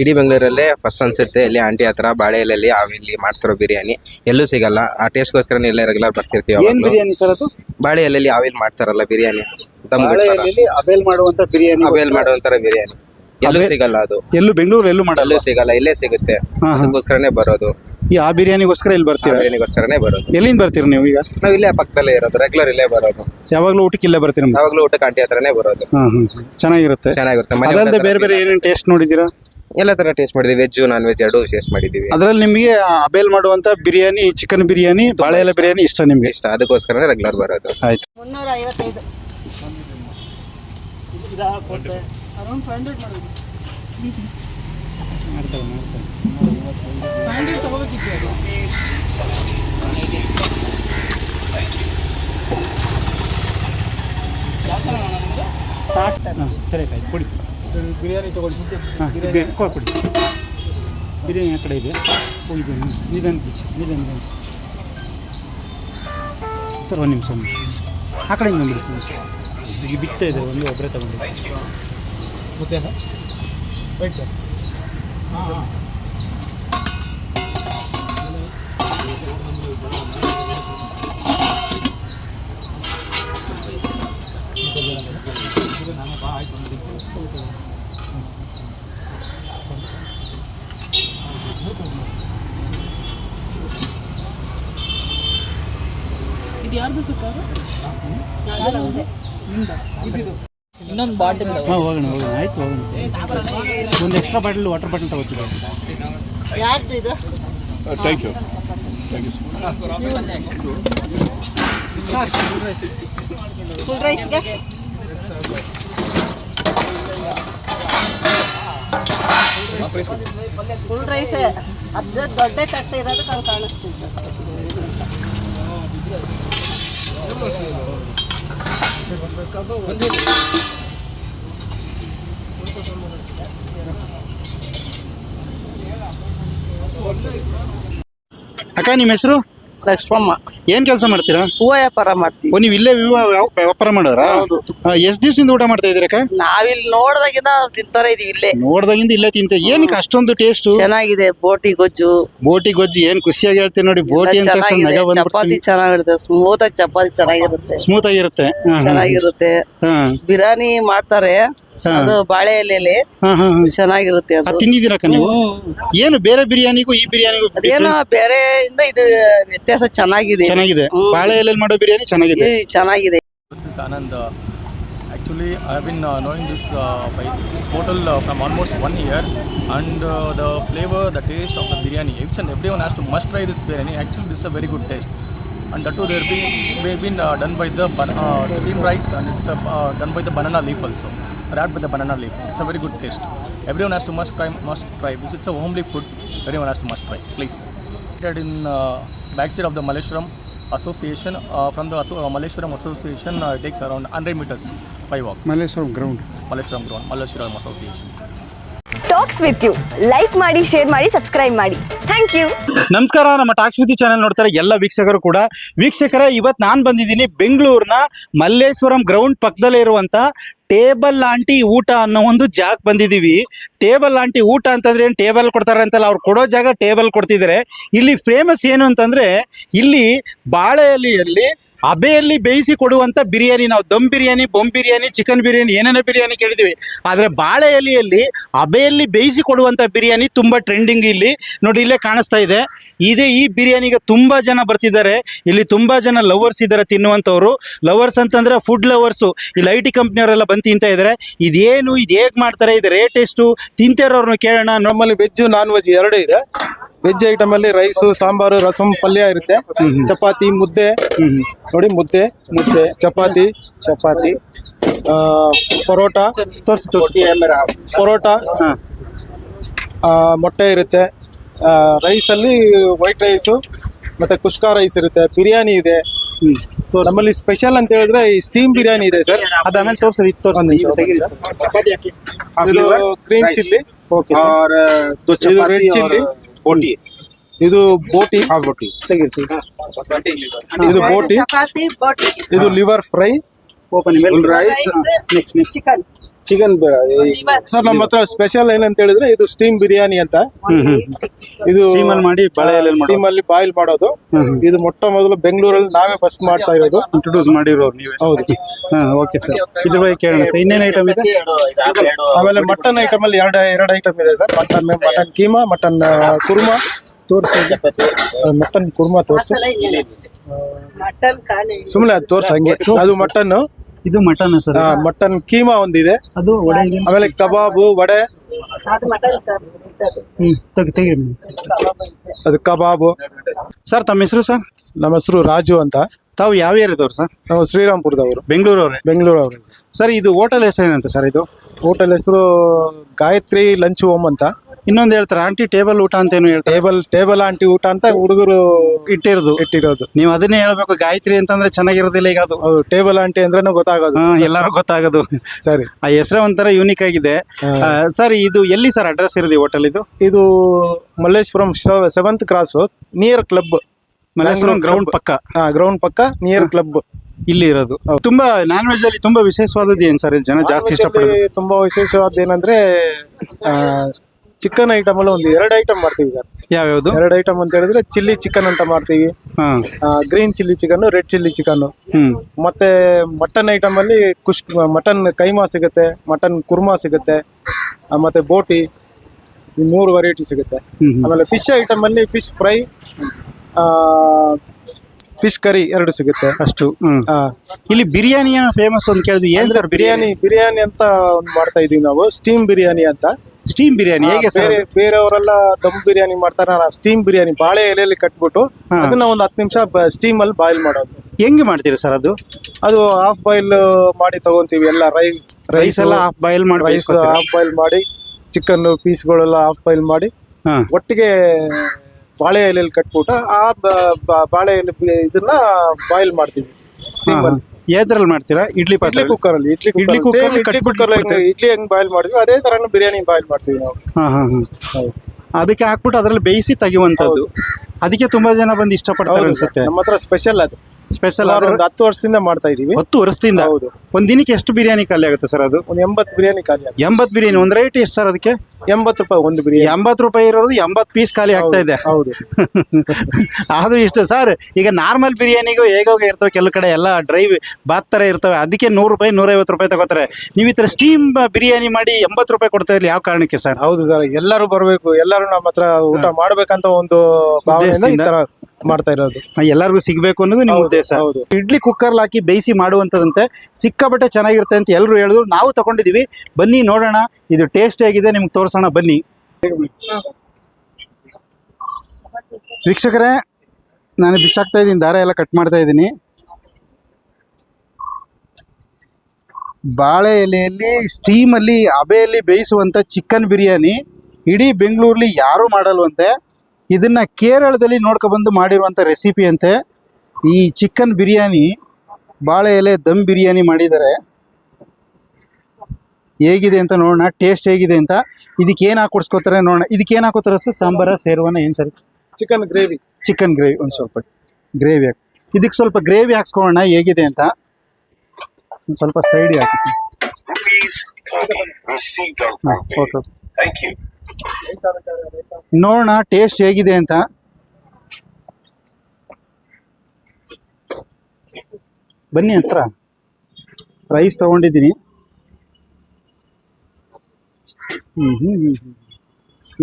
ಇಡೀ ಬೆಂಗಳೂರಲ್ಲೇ ಫಸ್ಟ್ ಅನ್ಸುತ್ತೆ ಇಲ್ಲಿ ಆಂಟಿ ಹತ್ರ ಬಾಳೆ ಎಲೆಯಲ್ಲಿ ಆವಿಲ್ಲಿ ಮಾಡ್ತಿರೋ ಬಿರಿಯಾನಿ. ಎಲ್ಲೂ ಸಿಗಲ್ಲ. ಆ ಟೇಸ್ಟ್ಗೋಸ್ಕರ ಎಲ್ಲ ರೆಗ್ಯುಲರ್ ಬರ್ತಿರ್ತೀವಿ ಏನ್. ಬಿರಿಯಾನಿ ಸರ್ ಅದು? ಬಾಳೆ ಎಲೆಯಲ್ಲಿ ಆವಿಲ್ ಮಾಡ್ತಾರಲ್ಲ ಬಿರಿಯಾನಿ. ದಮ್ ಬಾಳೆ ಎಲೆಯಲ್ಲಿ ಅಬೇಲ್ ಮಾಡುವಂತ ಬಿರಿಯಾನಿ ಅವೇಲ್ ಮಾಡುವಂತರ ಬಿರಿಯಾನಿ. ಎಲ್ಲೂ ಸಿಗಲ್ಲ ಅದು. ಎಲ್ಲೂ ಬೆಂಗಳೂರು ಎಲ್ಲೂ ಮಾಡಲ್ಲ? ಎಲ್ಲೂ ಸಿಗಲ್ಲ. ಇಲ್ಲೇ ಸಿಗುತ್ತೆ. ಹಾ, ಹಾ. ಅದಕ್ಕೋಸ್ಕರನೇ ಬರೋದು. ಈ ಆ ಬಿರಿಯಾನಿಗೋಸ್ಕರ ಇಲ್ಲಿ ಆ ಬರ್ತೀರಾ ಬಿರಿಯಾನಿಗೋಸ್ಕರನೇ ಬರೋದು. ಎಲ್ಲಿಂದ ಬರ್ತೀರಾ ನೀವು ಈಗ? ನಾವು ಇಲ್ಲೇ ಪಕ್ಕದಲ್ಲೇ ಇರೋದು. ರೆಗ್ಯುಲರ್ ಇಲ್ಲೇ ಬರೋದು. ಯಾವಾಗಲೂ ಊಟಕ್ಕೆ ಇಲ್ಲೇ ಬರ್ತೀರಾ ಯಾವಾಗ್ಲೂ ಊಟಕ್ಕೆ ಆಂಟಿ ಹತ್ರನೇ ಬರೋದು. ಹ್ಮ್ ಚೆನ್ನಾಗಿರುತ್ತೆ. ಚೆನ್ನಾಗಿರುತ್ತೆ. ಮನೆ ಬೇರೆ ಬೇರೆ ಏನೇನು ಟೇಸ್ಟ್ ನೋಡಿದ್ದೀರಾ? ಎಲ್ಲ ತರ ಟೇಸ್ಟ್ ಮಾಡಿದ್ವಿ. ವೆಜ್ ನಾನ್ ವೆಜ್ ಎರಡು ಟೇಸ್ಟ್ ಮಾಡಿದೀವಿ. ಅದ್ರಲ್ಲಿ ನಿಮಗೆ ಅಬೇಲ್ ಮಾಡುವಂತ ಬಿರಿಯಾನಿ ಚಿಕನ್ ಬಿರಿಯಾನಿ ಬಾಳೆ ಎಲೆ ಬಿರಿಯಾನಿ ಇಷ್ಟ ನಿಮ್ಗೆ? ಇಷ್ಟ. ಅದಕ್ಕೋಸ್ಕರ ರೆಗ್ಯುಲರ್ ಬರೋದು. ಆಯ್ತು. ಮುನ್ನೂರ ಐವತ್ತೈದು ಹಾ, ಸರಿ ಆಯ್ತು ಕೊಡಿ. ಬಿರಿಯಾನಿ ತಗೊಳ್ಳಿ. ಹಾಂ ಕೊಡಿ ಬಿರಿಯಾನಿ ಆ ಕಡೆ ಇದೆ. ಹೋಗಿ ನಿಧಾನ ಬಿಚ್ಚಿ ನಿಧಾನ. ಸರ್ ಒಂದು ನಿಮಿಷ ಒಂದು. ಆ ಕಡೆಯಿಂದ ಬಂದ್ಬಿಡಿ ಸರ್. ಈಗ ಬಿಡ್ತಾ ಇದೆ ಒಂದು ಒಬ್ಬರೇ ತಗೊಂಡು ಮತ್ತೆ ರೈಟ್ ಸರ್ ಇನ್ನೊಂದು ಬಾಟಲ್ ಹಾಂ ಹೋಗೋಣ ಹೋಗೋಣ. ಆಯ್ತು ಹೋಗೋಣ. ಒಂದು ಎಕ್ಸ್ಟ್ರಾ ಬಾಟಲ್ ವಾಟರ್ ಬಾಟಲ್ ತಗೋತೀವಿ ಯಾರ್ದು ಇದು? Thank you thank you full ರೈಸ್ಗೆ full rice ಅದ್ರ ದೊಡ್ಡ ತಟ್ಟೆ ಇರೋದು ಅದು ಕಾಣಿಸ್ತಿತ್ತು. ಅಕ್ಕ ನಿಮ್ಮ ಹೆಸರು? ಲಕ್ಷ್ಮಮ್ಮ. ಏನ್ ಕೆಲಸ ಮಾಡ್ತೀರಾ? ಹೂವ ವ್ಯಾಪಾರ ಮಾಡ್ತೀವಿ. ಓ ನೀವು ಇಲ್ಲೇ ವಿವ- ಯಾವ- ವ್ಯಾಪಾರ ಮಾಡೋರಾ? ಹೌದು. ಎಷ್ಟು ದಿವಸದಿಂದ ಊಟ ಮಾಡ್ತಾ ಇದ್ದೀರಕ್ಕ ನಾವಿಲ್ಲಿ ನೋಡ್ದಾಗಿಂದ ತಿಂತಾರ ಇದೀವಿ ಇಲ್ಲೇ. ನೋಡ್ದಾಗಿಂದ ಇಲ್ಲೇ ತಿಂತೆ ಏನಕ್ಕೆ ಅಷ್ಟೊಂದು ಟೇಸ್ಟ್ ಚೆನ್ನಾಗಿದೆ ಬೋಟಿ ಗೊಜ್ಜು. ಬೋಟಿ ಗೊಜ್ಜು ಏನ್ ಖುಷಿಯಾಗಿ ಹೇಳ್ತೀನಿ ನೋಡಿ ಬೋಟಿ ಅಂತ ತಕ್ಷಣ ಚೆನ್ನಾಗಿದೆ. ನಗ ಚಪಾತಿ ಬಂದ್ಬಿಡ್ತೀನಿ ಚೆನ್ನಾಗಿರುತ್ತೆ ಸ್ಮೂತ್ ಆಗಿ ಚಪಾತಿ ಚೆನ್ನಾಗಿರುತ್ತೆ. ಸ್ಮೂತ್ ಆಗಿರುತ್ತೆ. ಹಾ, ಹಾ, ಚೆನ್ನಾಗಿರುತ್ತೆ. ಹಾ, ಬಿರಿಯಾನಿ ಮಾಡ್ತಾರೆ. ಅದು ಬಾಳೆ ಎಲೆಲಿ. ಚೆನ್ನಾಗಿರುತ್ತೆ ಅದ್ ತಿಂದಿದ್ದೀರಕ್ಕ ನೀವು ಏನು ಬೇರೆ ಬಿರಿಯಾನಿಗೂ ಈ ಬಿರಿಯಾನಿಗೂ ಅದೇನೋ ಬೇರೆ ಇಂದ ಇದು ವ್ಯತ್ಯಾಸ ಚೆನ್ನಾಗಿದೆ ಚೆನ್ನಾಗಿದೆ ಬಾಳೆ ಎಲೆಲಿ ಮಾಡೋ ಬಿರಿಯಾನಿ ಚೆನ್ನಾಗಿದೆ ಚೆನ್ನಾಗಿದೆ Anand actually I been knowing this by been uh, from this uh, year this the flavour the taste of the biryani it's the flavor, the taste of the biryani, each and everyone has to must try this biryani. Actually, this is a very good taste, and that too, they've been they've been uh, done by the ban- uh, steamed rice, and it's uh, uh, done by the banana leaf also, wrapped with the banana leaf. It's a very good taste. Everyone has to must try, must try. It's a homely food. Everyone has to must try. Please. In uh, backside of the Maleshwaram Association. Uh, from the Asso- uh, Malleshwaram Association, uh, it takes around 100 meters by walk. Maleshwaram ground. Maleshwaram ground, Maleshwaram Association. Talks with you like ಮಾಡಿ share ಮಾಡಿ subscribe ಮಾಡಿ. Thank you ನಮಸ್ಕಾರ, ನಮ್ಮ talks with channel ನೋಡ್ತಾರೆ ಎಲ್ಲ ವೀಕ್ಷಕರು ಕೂಡ. ವೀಕ್ಷಕರ ಇವತ್ತು ನಾನು ಬಂದಿದ್ದೀನಿ ಬೆಂಗಳೂರಿನ ಮಲ್ಲೇಶ್ವರಂ ಗ್ರೌಂಡ್ ಪಕ್ಕದಲ್ಲೇ ಇರುವಂತ ಟೇಬಲ್ ಆಂಟಿ ಊಟ ಅನ್ನೋ ಒಂದು ಜಾಗ ಬಂದಿದ್ದೀವಿ. ಟೇಬಲ್ ಆಂಟಿ ಊಟ ಅಂತಂದ್ರೆ ಏನು ಟೇಬಲ್ ಕೊಡ್ತಾರೆ ಅಂತಲ್ಲ, ಅವ್ರು ಕೊಡೋ ಜಾಗ ಟೇಬಲ್ ಕೊಡ್ತಿದ್ದಾರೆ. ಇಲ್ಲಿ ಫೇಮಸ್ ಏನು ಅಂತಂದ್ರೆ, ಇಲ್ಲಿ ಬಾಳೆ ಎಲೆಯಲ್ಲಿ ಅಬೆಯಲ್ಲಿ ಬೇಯಿಸಿ ಕೊಡುವಂತ ಬಿರಿಯಾನಿ, ನಾವು ದಮ್ ಬಿರಿಯಾನಿ, ಬೊಮ್ ಬಿರಿಯಾನಿ, ಚಿಕನ್ ಬಿರಿಯಾನಿ, ಏನೇನೋ ಬಿರಿಯಾನಿ ಕೇಳಿದ್ದೀವಿ ಆದರೆ ಬಾಳೆ ಎಲೆಯಲ್ಲಿ ಅಬೆಯಲ್ಲಿ ಬೇಯಿಸಿ ಕೊಡುವಂತ ಬಿರಿಯಾನಿ ತುಂಬಾ ಟ್ರೆಂಡಿಂಗ್ ಇಲ್ಲಿ. ನೋಡಿ, ಇಲ್ಲೇ ಕಾಣಿಸ್ತಾ ಇದೆ. ಇದೇ ಈ ಬಿರಿಯಾನಿಗೆ ತುಂಬಾ ಜನ ಬರ್ತಿದ್ದಾರೆ. ಇಲ್ಲಿ ತುಂಬಾ ಜನ ಲವರ್ಸ್ ಇದ್ದಾರೆ ತಿನ್ನುವಂಥವ್ರು. ಲವರ್ಸ್ ಅಂತಂದ್ರೆ ಫುಡ್ ಲವರ್ಸು ಇಲ್ಲಿ ಐ ಟಿ ಕಂಪ್ನಿಯವರೆಲ್ಲ ಬಂದು ತಿಂತಾ ಇದ್ದಾರೆ. ಇದೇನು, ಇದು ಹೇಗೆ ಮಾಡ್ತಾರೆ, ಇದು ರೇಟ್ ಎಷ್ಟು? ತಿಂತಿರೋರ್ನ ಕೇಳೋಣ. ನಮ್ಮಲ್ಲಿ ವೆಜ್ ನಾನ್ ವೆಜ್ ಎರಡು ಇದೆ. ವೆಜ್ ಐಟಮ್ ಅಲ್ಲಿ ರೈಸು ಸಾಂಬಾರು ರಸಂ ಪಲ್ಯ ಇರುತ್ತೆ. ಚಪಾತಿ ಮುದ್ದೆ. ನೋಡಿ ಮುದ್ದೆ. ಮುದ್ದೆ. ಚಪಾತಿ. ಚಪಾತಿ. ಪರೋಟ. ತೋರಿಸಿ ತೋರಿಸಿ. ಪರೋಟ. ಮೊಟ್ಟೆ ಇರುತ್ತೆ. ರೈಸ್ ಅಲ್ಲಿ ವೈಟ್ ರೈಸು ಮತ್ತೆ ಕುಷ್ಕಾ ರೈಸ್ ಇರುತ್ತೆ. ಬಿರಿಯಾನಿ ಇದೆ. ನಮ್ಮಲ್ಲಿ ಸ್ಪೆಷಲ್ ಅಂತ ಹೇಳಿದ್ರೆ ಈ ಸ್ಟೀಮ್ ಬಿರಿಯಾನಿ ಇದೆ ಸರ್. ಅದಾದ್ಮೇಲೆ ಇದು ತೋರಿಸಿ. ಇದು cream chilli okay red chilli boti. ಇದು ಬೋಟಿ. ಆ ಬೋಟಿ. ಇದು ಬೋಟಿ. ಚಪಾತಿ ಬೋಟಿ. ಇದು liver fry. Open rice chicken chicken ಬೇಡ. ಸರ್ ನಮ್ಮ ಹತ್ರ ಸ್ಪೆಷಲ್ ಏನಂತ ಹೇಳಿದ್ರೆ ಇದು ಸ್ಟೀಮ್ ಬಿರಿಯಾನಿ ಅಂತ. ಇದು ಮಾಡಿ ಸ್ಟೀಮ್ ಅಲ್ಲಿ ಬಾಯ್ಲ್ ಮಾಡೋದು. ಇದು ಮೊಟ್ಟ ಮೊದಲು ಬೆಂಗಳೂರಲ್ಲಿ ನಾವೇ ಫಸ್ಟ್ ಮಾಡ್ತಾ ಇರೋದು. ಇಂಟ್ರೊಡ್ಯೂಸ್ ಮಾಡಿರೋದು ನೀವೇ. ಹೌದು. ಹಾ ಓಕೆ ಸರ್ ಇದ್ರ ಬಗ್ಗೆ ಕೇಳೋಣ ಸರ್ ಇನ್ನೇನು ಐಟಮ್ ಇದೆ? ಆಮೇಲೆ ಮಟನ್ ಐಟಮ್ ಅಲ್ಲಿ ಎರಡು ಎರಡು ಐಟಮ್ ಇದೆ sir mutton mutton keema mutton kurma ತೋರಿಸಿ ಮಟನ್ ಕುರ್ಮಾ ತೋರಿಸಿ. ಸುಮ್ಮನೆ ಅದು ತೋರ್ಸ ಹಂಗೆ. ಅದು ಮಟನ್ ಇದು ಮಟನ್ ಸರ್. ಮಟನ್ ಕೀಮಾ ಒಂದಿದೆ. ಅದು ವಡೆ ಆಮೇಲೆ ಕಬಾಬು ವಡೆ. ಅದು ಮಟನ್ ಹ್ಮ್ ತೆಗಿ ತೆಗಿರಿ ಅದು ಕಬಾಬು. ಸರ್ ತಮ್ಮ ಹೆಸರು ಸರ್? ನಮ್ಮ ಹೆಸರು ರಾಜು ಅಂತ. ತಾವು ಯಾವ ಏರಿಯಾದವ್ರು ಸರ್? ನಾವು ಶ್ರೀರಾಮ್ಪುರದವರು. ಬೆಂಗಳೂರವ್ರೆ? ಬೆಂಗಳೂರು ಅವರು ಸರ್ ಇದು ಹೋಟೆಲ್ ಹೆಸರು ಏನಂತ ಸರ್ ಇದು? ಹೋಟೆಲ್ ಹೆಸರು ಗಾಯತ್ರಿ ಲಂಚ್ ಹೋಮ್ ಅಂತ. ಇನ್ನೊಂದು ಹೇಳ್ತಾರೆ ಆಂಟಿ ಟೇಬಲ್ ಊಟ ಅಂತ ಏನು ಹೇಳ್ತಾರೆ? ಟೇಬಲ್ ಟೇಬಲ್ ಆಂಟಿ ಊಟ ಅಂತ ಹುಡುಗರು ಇಟ್ಟಿರೋದು. ಇಟ್ಟಿರೋದು. ನೀವು ಅದನ್ನೇ ಹೇಳ್ಬೇಕು ಗಾಯತ್ರಿ ಅಂತಂದ್ರೆ ಚೆನ್ನಾಗಿರೋದಿಲ್ಲ ಈಗ ಅದು. ಹೌದು ಟೇಬಲ್ ಆಂಟಿ ಅಂದ್ರೇನು ಗೊತ್ತಾಗೋದು. ಹಾ ಎಲ್ಲರೂ ಗೊತ್ತಾಗೋದು. ಸರಿ. ಆ ಹೆಸರೇ ಒಂಥರ ಯೂನಿಕ್ ಆಗಿದೆ. ಆ, ಸರ್ ಇದು ಎಲ್ಲಿ ಸರ್ ಅಡ್ರೆಸ್ ಇರೋದು ಹೋಟೆಲ್ ಇದು? ಇದು Malleshwaram seventh cross near club Malleshwaram ground ಪಕ್ಕ. ಗ್ರೌಂಡ್ ಪಕ್ಕ ನಿಯರ್ ಕ್ಲಬ್ ಇಲ್ಲಿ ಇರೋದು. ತುಂಬಾ ನಾನ್ ವೆಜ್ ಅಲ್ಲಿ ತುಂಬಾ ವಿಶೇಷವಾದದ್ದು ಏನ್ ಸರ್? ಇಲ್ಲಿ ಜನ ಜಾಸ್ತಿ ಇಷ್ಟಪಡೋದು? ತುಂಬಾ ವಿಶೇಷವಾದ ಏನಂದ್ರೆ ಚಿಕನ್ ಐಟಮ್ ಅಲ್ಲಿ ಒಂದು ಎರಡು ಐಟಮ್ ಮಾಡ್ತೀವಿ ಸರ್. ಯಾವ್ಯಾವ್ದು? ಎರಡು ಐಟಮ್ ಅಂತ ಹೇಳಿದ್ರೆ ಚಿಲ್ಲಿ ಚಿಕನ್ ಅಂತ ಮಾಡ್ತೀವಿ. Green chilli chicken red chilli chicken ಮತ್ತೆ ಮಟನ್ ಐಟಮ್ ಅಲ್ಲಿ ಕುಶ್ ಮಟನ್ ಕೈಮಾ ಸಿಗುತ್ತೆ ಮಟನ್ ಕುರ್ಮಾ ಸಿಗುತ್ತೆ ಮತ್ತೆ ಬೋಟಿ ಮೂರು ವೆರೈಟಿ ಸಿಗುತ್ತೆ. ಆಮೇಲೆ ಫಿಶ್ ಐಟಮ್ ಅಲ್ಲಿ ಫಿಶ್ ಫ್ರೈ ಫಿಶ್ ಕರಿ ಎರಡು ಸಿಗುತ್ತೆ. ಅಷ್ಟು. ಆ, ಇಲ್ಲಿ ಬಿರಿಯಾನಿ ಏನೋ ಫೇಮಸ್ ಅಂತ ಕೇಳಿದ್ವಿ ಏನ್ ಸರ್ ಬಿರಿಯಾನಿ? ಬಿರಿಯಾನಿ ಅಂತ ಒಂದು ಮಾಡ್ತಾ ಇದೀವಿ ನಾವು ಸ್ಟೀಮ್ ಬಿರಿಯಾನಿ ಅಂತ. ಸ್ಟೀಮ್ ಬಿರಿಯಾನಿ ಹೇಗೆ ಸರ್ ಬೇರೆ ಬೇರೆಯವರೆಲ್ಲ ದಮ್ ಬಿರಿಯಾನಿ ಮಾಡ್ತಾರೆ ನಾವು ಸ್ಟೀಮ್ ಬಿರಿಯಾನಿ ಬಾಳೆ ಎಲೆಯಲ್ಲಿ ಕಟ್ಬಿಟ್ಟು ಅದನ್ನ ಒಂದು ಹತ್ತು ನಿಮಿಷ ಸ್ಟೀಮ್ ಅಲ್ಲಿ ಬಾಯ್ಲ್ ಮಾಡೋದು. ಹೆಂಗೆ ಮಾಡ್ತೀರಾ ಸರ್ ಅದು? ಅದು ಹಾಫ್ ಬಾಯ್ಲ್ ಮಾಡಿ ತಗೊಂತೀವಿ ಎಲ್ಲ ರೈಸ್ ರೈಸ್ ಎಲ್ಲ ಹಾಫ್ ಬಾಯ್ಲ್ ಮಾಡಿ ರೈಸ್ ಹಾಫ್ ಬಾಯ್ಲ್ ಮಾಡಿ ಚಿಕನ್ ಪೀಸ್ಗಳೆಲ್ಲ ಹಾಫ್ ಬಾಯ್ಲ್ ಮಾಡಿ ಹಾ. ಒಟ್ಟಿಗೆ ಬಾಳೆ ಎಲೆಯಲ್ಲಿ ಕಟ್ಬಿಟ್ಟು ಆ ಬಾಳೆ ಎಲೆ ಇದನ್ನ ಬಾಯ್ಲ್ ಮಾಡ್ತೀವಿ. ಸ್ಟೀಮಲ್ಲಿ ಯಾವ್ದ್ರಲ್ಲಿ ಮಾಡ್ತೀರಾ? ಇಡ್ಲಿ ಇಡ್ಲಿ ಕುಕ್ಕರ್ ಅಲ್ಲಿ ಇಡ್ಲಿ ಇಡ್ಲಿ ಕುಕ್ಕರ್ ಇಡ್ಲಿ ಕುಕ್ಕರ್ ಇಡ್ಲಿ ಹೆಂಗ್ ಬಾಯ್ಲ್ ಮಾಡಿದ್ವಿ ಅದೇ ತರ ಬಿರಿಯಾನಿ ಬಾಯ್ಲ್ ಮಾಡ್ತೀವಿ ನಾವು. ಅದಕ್ಕೆ ಹಾಕ್ಬಿಟ್ಟು ಅದ್ರಲ್ಲಿ ಬೇಯಿಸಿ ತೆಗಿಯುವಂತದ್ದು ಅದಕ್ಕೆ ತುಂಬಾ ಜನ ಬಂದು ಇಷ್ಟಪಡ್ತಾರೆ ಅನ್ಸುತ್ತೆ. ನಮ್ಮ ಹತ್ರ ಸ್ಪೆಷಲ್ ಅದು. ಸ್ಪೆಷಲ್ ಸುಮಾರು ಒಂದು ಹತ್ತು ವರ್ಷದಿಂದ ಮಾಡ್ತಾ ಇದೀವಿ. ಹತ್ತು ವರ್ಷದಿಂದ? ಹೌದು. ಒಂದ್ ದಿನಕ್ಕೆ ಎಷ್ಟು ಬಿರಿಯಾನಿ ಖಾಲಿ ಆಗುತ್ತೆ ಸರ್ ಅದು? ಒಂದು ಎಂಬತ್ತು ಬಿರಿಯಾನಿ ಖಾಲಿ ಆಗಿದೆ ಎಂಬತ್ ಬಿರಿಯಾನಿ ಒಂದ್ ರೇಟ್ ಎಷ್ಟು ಸರ್ ಅದಕ್ಕೆ? ಎಂಬತ್ತು ರೂಪಾಯಿ ಒಂದು ಬಿರಿಯಾನಿ. ಎಂಬತ್ ರೂಪಾಯಿ ಇರೋದು ಎಂಬತ್ ಪೀಸ್ ಖಾಲಿ ಆಗ್ತಾ ಇದೆ. ಹೌದು. ಆದ್ರೂ ಇಷ್ಟು ಸರ್ ಈಗ ನಾರ್ಮಲ್ ಬಿರಿಯಾನಿಗೂ ಹೇಗೋಗ ಇರ್ತವೆ ಕೆಲವು ಕಡೆ ಎಲ್ಲ ಡ್ರೈವ್ ಬಾತ್ ಥರ ಇರ್ತವೆ. ಅದಕ್ಕೆ ನೂರು ರೂಪಾಯಿ ನೂರೈವತ್ತು ರೂಪಾಯಿ ತಗೋತಾರೆ. ನೀವು ಈ ಥರ ಸ್ಟೀಮ್ ಬಿರಿಯಾನಿ ಮಾಡಿ ಎಂಬತ್ತು ರೂಪಾಯಿ ಕೊಡ್ತಾ ಇರಲಿ ಯಾವ ಕಾರಣಕ್ಕೆ ಸರ್? ಹೌದು ಸರ್ ಎಲ್ಲರೂ ಬರಬೇಕು ಎಲ್ಲರೂ ನಮ್ಮ ಹತ್ರ ಊಟ ಮಾಡ್ಬೇಕಂತ ಒಂದು ಭಾವನೆಯಿಂದ ಈ ತರ ಮಾಡ್ತಾ ಇರೋದು. ಎಲ್ಲರಿಗೂ ಸಿಗಬೇಕು ಅನ್ನೋದು ನಿಮ್ಮ ಉದ್ದೇಶ. ಹೌದು. ಇಡ್ಲಿ ಕುಕ್ಕರ್ಲಿ ಹಾಕಿ ಬೇಯಿಸಿ ಮಾಡುವಂಥದ್ದಂತೆ ಸಿಕ್ಕಾಪಟ್ಟೆ ಚೆನ್ನಾಗಿರುತ್ತೆ ಅಂತ ಎಲ್ಲರೂ ಹೇಳಿದ್ರು. ನಾವು ತಗೊಂಡಿದೀವಿ ಬನ್ನಿ ನೋಡೋಣ. ಇದು ಟೇಸ್ಟ್ ಹೇಗಿದೆ ನಿಮ್ಗೆ ತೋರಿಸೋಣ. ಬನ್ನಿ. ವೀಕ್ಷಕರೇ ನಾನು ಬಿಚ್ಚಾಕ್ತಾ ಇದ್ದೀನಿ ದಾರ ಎಲ್ಲ ಕಟ್ ಮಾಡ್ತಾ ಇದ್ದೀನಿ. ಬಾಳೆ ಎಲೆಯಲ್ಲಿ ಸ್ಟೀಮಲ್ಲಿ ಅಬೆಯಲ್ಲಿ ಬೇಯಿಸುವಂಥ ಚಿಕನ್ ಬಿರಿಯಾನಿ ಇಡೀ ಬೆಂಗಳೂರಲ್ಲಿ ಯಾರೂ ಮಾಡಲ್ವಂತೆ. ಇದನ್ನ ಕೇರಳದಲ್ಲಿ ನೋಡ್ಕೊಬಂದು ಮಾಡಿರುವಂಥ ರೆಸಿಪಿ ಅಂತೆ. ಈ ಚಿಕನ್ ಬಿರಿಯಾನಿ ಬಾಳೆ ಎಲೆ ದಮ್ ಬಿರಿಯಾನಿ ಮಾಡಿದ್ದಾರೆ. ಹೇಗಿದೆ ಅಂತ ನೋಡೋಣ ಟೇಸ್ಟ್ ಹೇಗಿದೆ ಅಂತ. ಇದಕ್ಕೆ ಏನು ಹಾಕೊಡ್ಸ್ಕೊತಾರೆ ನೋಡೋಣ. ಇದಕ್ಕೆ ಏನು ಹಾಕೋತಾರೆ ಸರ್? ಸಾಂಬಾರ ಸೇರುವನ ಏನು sir? Chicken gravy chicken gravy ಒಂದು ಸ್ವಲ್ಪ ಗ್ರೇವಿ ಹಾಕಿ. ಇದಕ್ಕೆ ಸ್ವಲ್ಪ ಗ್ರೇವಿ ಹಾಕ್ಸ್ಕೊಳ್ಳೋಣ ಹೇಗಿದೆ ಅಂತ. ಒಂದ್ ಸ್ವಲ್ಪ ಸೈಡ್ ಹಾಕಿ ಸರ್. Okay thank you. ನೋಡೋಣ ಟೇಸ್ಟ್ ಹೇಗಿದೆ ಅಂತ. ಬನ್ನಿ ಹತ್ರ. ರೈಸ್ ತಗೊಂಡಿದ್ದೀನಿ.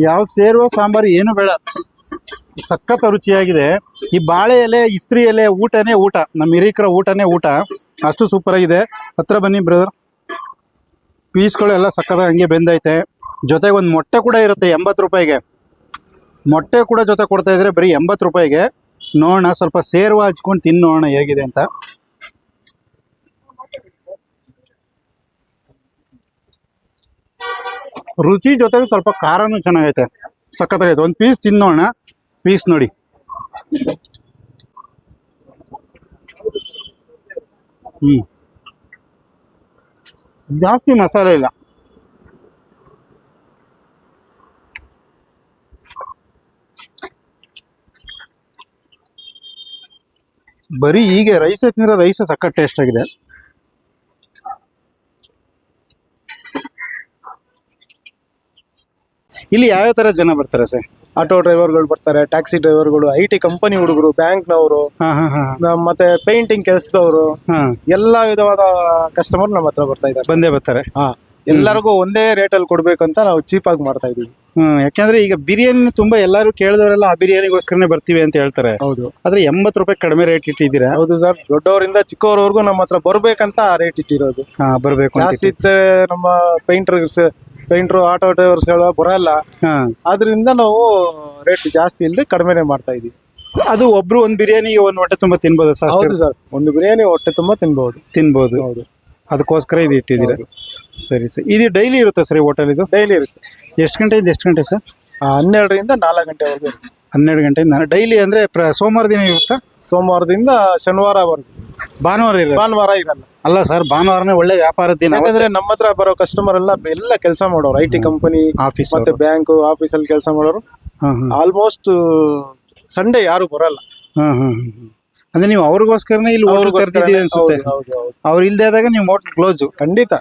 ಯಾವ ಸೇರುವ ಸಾಂಬಾರು ಏನು ಬೇಡ. ಸಖತ್ ರುಚಿಯಾಗಿದೆ. ಈ ಬಾಳೆ ಎಲೆ, ಇಸ್ತ್ರಿ ಎಲೆ ಊಟನೇ ಊಟ. ನಮ್ಮ ಹಿರಿಯಕರ ಊಟನೇ ಊಟ. ಅಷ್ಟು ಸೂಪರ್ ಆಗಿದೆ. ಹತ್ರ ಬನ್ನಿ ಬ್ರದರ್ ಪೀಸ್ಗಳೆಲ್ಲ ಸಕ್ಕತ್ತಾಗಿ ಹಂಗೆ ಬೆಂದೈತೆ. ಜೊತೆಗೆ ಒಂದು ಮೊಟ್ಟೆ ಕೂಡ ಇರುತ್ತೆ ಎಂಬತ್ತು ರೂಪಾಯಿಗೆ. ಮೊಟ್ಟೆ ಕೂಡ ಜೊತೆ ಕೊಡ್ತಾ ಇದ್ರೆ ಬರೀ ಎಂಬತ್ತು ರೂಪಾಯಿಗೆ. ನೋಡೋಣ, ಸ್ವಲ್ಪ ಸೇರುವ ಹಚ್ಕೊಂಡು ತಿನ್ನೋಣ ಹೇಗಿದೆ ಅಂತ. ರುಚಿ ಜೊತೆಗೆ ಸ್ವಲ್ಪ ಖಾರನೂ ಚೆನ್ನಾಗೈತೆ. ಸಖತ್ತಾಗೈತೆ. ಒಂದು ಪೀಸ್ ತಿನ್ನೋಣ ಪೀಸ್ ನೋಡಿ. ಹ್ಞೂ ಜಾಸ್ತಿ ಮಸಾಲೆ ಇಲ್ಲ. ಬರೀ ಹೀಗೆ ರೈಸ್ ತಿಂದ್ರೆ ರೈಸ್ ಸಖತ್ ಟೇಸ್ಟ್ ಆಗಿದೆ. ಇಲ್ಲಿ ಯಾವ ತರ ಜನ ಬರ್ತಾರೆ ಸರ್? ಆಟೋ ಡ್ರೈವರ್ಗಳು ಬರ್ತಾರೆ ಟ್ಯಾಕ್ಸಿ ಡ್ರೈವರ್ಗಳು ಐ ಟಿ ಕಂಪನಿ ಹುಡುಗರು ಬ್ಯಾಂಕ್ ಬ್ಯಾಂಕ್ನವರು ಮತ್ತೆ ಪೇಂಟಿಂಗ್ ಕೆಲಸದವರು ಎಲ್ಲಾ ವಿಧವಾದ ಕಸ್ಟಮರ್ ನಮ್ಮ ಹತ್ರ ಬರ್ತಾ ಇದ್ದಾರೆ. ಬಂದೇ ಬರ್ತಾರೆ. ಹಾ. ಎಲ್ಲರಿಗೂ ಒಂದೇ ರೇಟ್ ಅಲ್ಲಿ ಕೊಡ್ಬೇಕಂತ ನಾವು ಚೀಪ್ ಆಗಿ ಮಾಡ್ತಾ ಇದೀವಿ ಯಾಕಂದ್ರೆ ಈಗ ಬಿರಿಯಾನಿ ತುಂಬಾ ಎಲ್ಲರೂ ಕೇಳಿದವರೆಲ್ಲ ಆ ಬಿರಿಯಾನಿಗೋಸ್ಕರನೇ ಬರ್ತೀವಿ ಅಂತ ಹೇಳ್ತಾರೆ. ಹೌದು. ಆದ್ರೆ ಎಂಬತ್ತು ರೂಪಾಯಿ ಕಡಿಮೆ ರೇಟ್ ಇಟ್ಟಿದ್ದೀರಾ? ಹೌದು ಸರ್ ದೊಡ್ಡವರಿಂದ ಚಿಕ್ಕವರವರೆಗೂ ನಮ್ಮ ಹತ್ರ ಬರ್ಬೇಕಂತ ಆ ರೇಟ್ ಇಟ್ಟಿರೋದು. ಹಾ ಬರ್ಬೇಕು ಜಾಸ್ತಿ ಇತ್ತೆ ನಮ್ಮ ಪೇಂಟರ್ಸ್ ಪೇಂಟ್ರು ಆಟೋ ಡ್ರೈವರ್ಸ್ ಎಲ್ಲ ಬರಲ್ಲ. ಹಾ. ಆದ್ರಿಂದ ನಾವು ರೇಟ್ ಜಾಸ್ತಿ ಇಲ್ಲದೆ ಕಡಿಮೆನೆ ಮಾಡ್ತಾ ಇದೀವಿ. ಅದು ಒಬ್ರು ಒಂದ್ ಬಿರಿಯಾನಿಗೆ ಒಂದ್ ಹೊಟ್ಟೆ ತುಂಬಾ ತಿನ್ಬೋದು ಸರ್ ಹೌದು ಸರ್ ಒಂದು ಬಿರಿಯಾನಿ ಹೊಟ್ಟೆ ತುಂಬಾ ತಿನ್ಬಹುದು ತಿನ್ಬೋದು. ಹೌದು. ಅದಕ್ಕೋಸ್ಕರ ಇದು ಇಟ್ಟಿದ್ದೀರಾ? ಸರಿ ಸರ್. ಇದು ಡೈಲಿ ಇರುತ್ತೆ ಸರ್ ಈ ಹೋಟೆಲ್ ಇದು? ಡೈಲಿ ಇರುತ್ತೆ. ಎಷ್ಟು ಗಂಟೆಯಿಂದ ಎಷ್ಟು ಗಂಟೆ ಸರ್? ಆ, ಹನ್ನೆರಡರಿಂದ ನಾಲ್ಕು ಗಂಟೆವರೆಗೂ ಇರುತ್ತೆ. ಹನ್ನೆರಡು ಗಂಟೆಯಿಂದ ಡೈಲಿ ಅಂದರೆ ಪ್ರ ಸೋಮವಾರ ದಿನ ಇರುತ್ತಾ? ಸೋಮವಾರದಿಂದ ಶನಿವಾರವರೆಗೂ ಭಾನುವಾರ ಇರಲ್ಲ ಭಾನುವಾರ ಇರಲ್ಲ. ಅಲ್ಲ ಸರ್ ಭಾನುವಾರನೇ ಒಳ್ಳೆ ವ್ಯಾಪಾರದ ದಿನ ಯಾಕಂದ್ರೆ ನಮ್ಮ ಹತ್ರ ಬರೋ ಕಸ್ಟಮರ್ ಎಲ್ಲ ಎಲ್ಲ ಕೆಲಸ ಮಾಡೋರು ಐ ಟಿ ಕಂಪನಿ ಆಫೀಸ್ ಮತ್ತೆ ಬ್ಯಾಂಕ್ ಆಫೀಸಲ್ಲಿ ಕೆಲಸ ಮಾಡೋರು. ಹಾಂ ಹಾ ಆಲ್ಮೋಸ್ಟ್ ಸಂಡೇ ಯಾರು ಬರಲ್ಲ. ಹಾಂ ಹಾ. ಅಂದ್ರೆ ನೀವು ಅವ್ರಿಗೋಸ್ಕರನೇ ಇಲ್ಲಿ ಹೋಟೆಲ್ ಕರ್ತಿದ್ದೀರಿ ಅನ್ಸುತ್ತೆ. ಅವ್ರು ಇಲ್ದೇ ಆದಾಗ ನೀವು ಹೋಟೆಲ್ ಕ್ಲೋಸ್ ಖಂಡಿತ.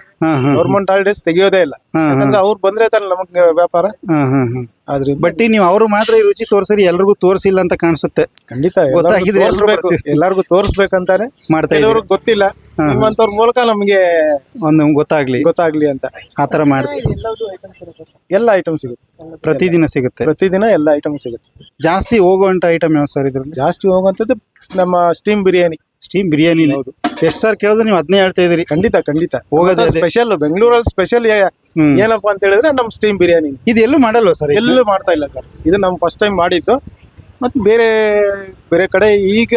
ಗೌರ್ಮೆಂಟ್ ಹಾಲಿಡೇಸ್ ತೆಗಿಯೋದೇ ಇಲ್ಲ. ಯಾಕಂದ್ರೆ ಅವ್ರು ಬಂದ್ರೆ ತಾನೆ ನಮಗೆ ವ್ಯಾಪಾರ. ಹ್ಮ್ ಹ್ಮ್ ಹಾ ಆದ್ರಿಂದ ಬಟ್ ನೀವು ಅವರು ಮಾತ್ರ ಈ ರುಚಿ ತೋರಿಸಿರಿ ಎಲ್ರಿಗೂ ತೋರಿಸಿಲ್ಲ ಅಂತ ಕಾಣಿಸುತ್ತೆ. ಖಂಡಿತ ಗೊತ್ತಾಗಿದ್ರೆ ತೋರಿಸ್ಬೇಕು. ಎಲ್ಲರಿಗೂ ತೋರಿಸ್ಬೇಕಂತಾನೆ. ಮಾಡ್ತಾ ಇದ್ರು ಗೊತ್ತಿಲ್ಲ. ನಿಮ್ಮಂತವ್ರ ಮೂಲಕ ನಮ್ಗೆ ಒಂದು ಗೊತ್ತಾಗ್ಲಿ. ಗೊತ್ತಾಗ್ಲಿ ಅಂತ. ಆತರ ಮಾಡ್ತೀವಿ. ಎಲ್ಲ ಐಟಮ್ ಸಿಗುತ್ತೆ. ಪ್ರತಿದಿನ ಸಿಗುತ್ತೆ. ಪ್ರತಿದಿನ ಎಲ್ಲ ಐಟಮ್ ಸಿಗುತ್ತೆ. ಜಾಸ್ತಿ ಹೋಗುವಂತ ಐಟಮ್ ಯಾವ ಸರ್ ಇದ್ರಲ್ಲಿ? ಜಾಸ್ತಿ ಹೋಗುವಂಥದ್ದು ನಮ್ಮ ಸ್ಟೀಮ್ ಬಿರಿಯಾನಿ. ಸ್ಟೀಮ್ ಬಿರಿಯಾನಿ ಹೌದು. ಎಷ್ಟು ಸರ್ ಕೇಳಿದ್ರೆ ನೀವು ಅದನ್ನೇ ಹೇಳ್ತಾ ಇದ್ದೀರಿ. ಖಂಡಿತ ಖಂಡಿತ. ಹೋಗೋದು ಸ್ಪೆಷಲ್ ಬೆಂಗಳೂರಲ್ಲಿ ಸ್ಪೆಷಲ್. ಏನಪ್ಪಾ ಅಂತ ಹೇಳಿದ್ರೆ ನಮ್ ಸ್ಟೀಮ್ ಬಿರಿಯಾನಿ. ಇದು ಎಲ್ಲೂ ಮಾಡಲ್ವ ಸರ್ ಎಲ್ಲೂ ಮಾಡ್ತಾ ಇಲ್ಲ ಸರ್. ಇದು ನಮ್ ಫಸ್ಟ್ ಟೈಮ್ ಮಾಡಿದ್ದು. ಮತ್ತೆ ಬೇರೆ ಬೇರೆ ಕಡೆ ಈಗ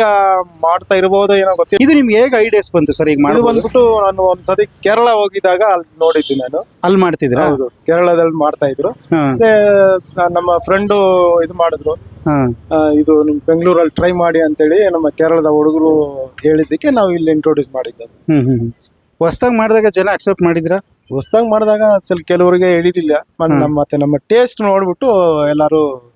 ಮಾಡ್ತಾ ಇರಬಹುದು ಏನೋ ಗೊತ್ತಿಲ್ಲ. ಇದು ನಿಮ್ಗೆ ಹೇಗೆ ಐಡಿಯಾಸ್ ಬಂತು ಸರ್ ಈಗ ಇದು ಬಂದ್ಬಿಟ್ಟು ನಾನು ಒಂದ್ಸತಿ ಕೇರಳ ಹೋಗಿದಾಗ ಅಲ್ಲಿ ನೋಡಿದ್ದೆ ನಾನು. ಅಲ್ಲಿ ಮಾಡ್ತಿದ್ರ? ಹೌದು ಕೇರಳದಲ್ಲಿ ಮಾಡ್ತಾ ಇದ್ರು. ಸ- ನಮ್ಮ ಫ್ರೆಂಡು ಇದು ಮಾಡಿದ್ರು. ಆ, ಇದು ನಿಮ್ ಬೆಂಗಳೂರಲ್ಲಿ ಟ್ರೈ ಮಾಡಿ ಅಂತೇಳಿ ನಮ್ಮ ಕೇರಳದ ಹುಡುಗರು ಹೇಳಿದ್ದಕ್ಕೆ ನಾವು ಇಲ್ಲಿ ಇಂಟ್ರೊಡ್ಯೂಸ್ ಮಾಡಿದ್ದು ಹೊಸ್ದಾಗಿ ಮಾಡಿದಾಗ ಜನ ಅಕ್ಸೆಪ್ಟ್ ಮಾಡಿದ್ರ? ಹೊಸ್ದಾಗಿ ಮಾಡಿದಾಗ ಸ್ವಲ್ಪ ಕೆಲವರಿಗೆ ಹಿಡಿದಿಲ್ಲ ನಮ್ಮ ಮತ್ತೆ ನಮ್ಮ ಟೇಸ್ಟ್ ನೋಡ್ಬಿಟ್ಟು ಎಲ್ಲರೂ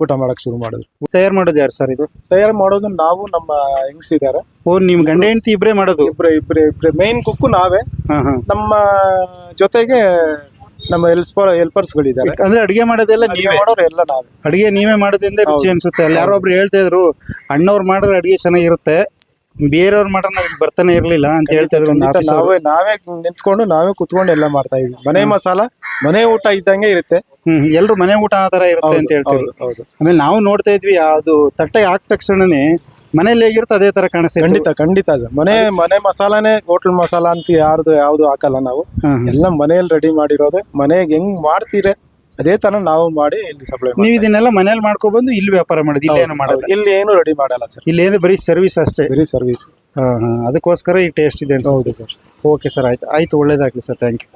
ಊಟ ಮಾಡಕ್ ಶುರು ಮಾಡಿದ್ರು. ತಯಾರು ಮಾಡೋದು ಯಾರು ಸರ್ ಇದು? ತಯಾರು ಮಾಡೋದು ನಾವು ನಮ್ಮ ಹೆಂಗ್ಸಿದ್ದಾರೆ ಓ ನಿಮ್ ಗಂಡ ಹೆಂಡತಿ ಇಬ್ರೇ ಮಾಡೋದು? ಇಬ್ರೆ ಇಬ್ರೆ ಇಬ್ರೆ. ಮೇನ್ ಕುಕ್ಕು ನಾವೇ. ಹಾ ಹಾ. ನಮ್ಮ ಜೊತೆಗೆ ನಮ್ಮ ಹೆಲ್ಪ್ ಹೆಲ್ಪರ್ಸ್ ಗಳಿದ್ದಾರೆ ಅಂದ್ರೆ ಅಡಿಗೆ ಮಾಡೋದೆಲ್ಲ ನೀವೇ? ಮಾಡೋರು ಎಲ್ಲ ನಾವೇ. ಅಡಿಗೆ ನೀವೇ ಮಾಡೋದ್ರಿಂದ ರುಚಿ. ಅನ್ಸುತ್ತೆ. ಅಲ್ಲಿ ಯಾರೋ ಒಬ್ರು ಹೇಳ್ತಾ ಇದ್ರು ಅಣ್ಣವ್ರು ಮಾಡಿದ್ರೆ ಅಡಿಗೆ ಚೆನ್ನಾಗಿರುತ್ತೆ ಬೇರೆಯವ್ರು ಮಾಡ್ರೆ ನಾವ್ ಇಲ್ಲಿ ಬರ್ತಾನೆ ಇರ್ಲಿಲ್ಲ ಅಂತ ಹೇಳ್ತಾ ಇದ್ರು ಒಂದು ಖಂಡಿತ office ನಾವೇ ನಾವೇ ನಿಂತ್ಕೊಂಡು ನಾವೇ ಕುತ್ಕೊಂಡು ಎಲ್ಲ ಮಾಡ್ತಾ ಇದ್ವಿ. ಮನೆ ಮಸಾಲ ಮನೆ ಊಟ ಇದ್ದಂಗೆ ಇರುತ್ತೆ. ಹ್ಮ್ ಎಲ್ರು ಮನೆ ಊಟ ಆ ತರ ಇರುತ್ತೆ ಹೌದು, ಅಂತ ಹೇಳ್ತಿದ್ರು ಹೌದು, ಹೌದು. ಆಮೇಲೆ ನಾವು ನೋಡ್ತಾ ಇದ್ವಿ ಅದು ತಟ್ಟೆ ಹಾಕ್ ತಕ್ಷಣನೇ ಮನೇಲಿ ಹೇಗಿರುತ್ತೆ ಅದೇ ತರ ಕಾಣಿಸ್ತಾ ಖಂಡಿತ ಖಂಡಿತ. ಅದು. ಮನೆ ಮನೆ ಮಸಾಲಾನೇ ಹೋಟ್ಲ್ ಮಸಾಲ ಅಂತ ಯಾರ್ದು ಯಾವ್ದು ಹಾಕಲ್ಲ ನಾವು. ಎಲ್ಲ ಮನೆಯಲ್ಲಿ ರೆಡಿ ಮಾಡಿರೋದು. ಮನೆಗೆ ಹೆಂಗ್ ಮಾಡ್ತೀರ? ಅದೇ ತರ ನಾವು ಮಾಡಿ ಇಲ್ಲಿ ಸಪ್ಲೈ ನೀವು ಇದನ್ನೆಲ್ಲ ಮನೇಲಿ ಮಾಡ್ಕೊಬಂದು ಇಲ್ಲಿ ವ್ಯಾಪಾರ ಮಾಡೋದು ಇಲ್ಲೇನು ಮಾಡೋದು? ಇಲ್ಲಿ ಏನು ರೆಡಿ ಮಾಡಲ್ಲ ಸರ್ ಇಲ್ಲಿ ಏನು ಬರೀ ಸರ್ವಿಸ್ ಅಷ್ಟೇ? ಬರೀ ಸರ್ವಿಸ್ ಹಾಂ ಹಾಂ. ಅದಕ್ಕೋಸ್ಕರ ಈ ಟೇಸ್ಟ್ ಇದೆ ಅಂತ. ಹೌದು ಸರ್ ಓಕೆ ಸರ್ ಆಯ್ತು. ಆಯ್ತು ಒಳ್ಳೇದಾಗಲಿ ಸರ್ ಥ್ಯಾಂಕ್ ಯು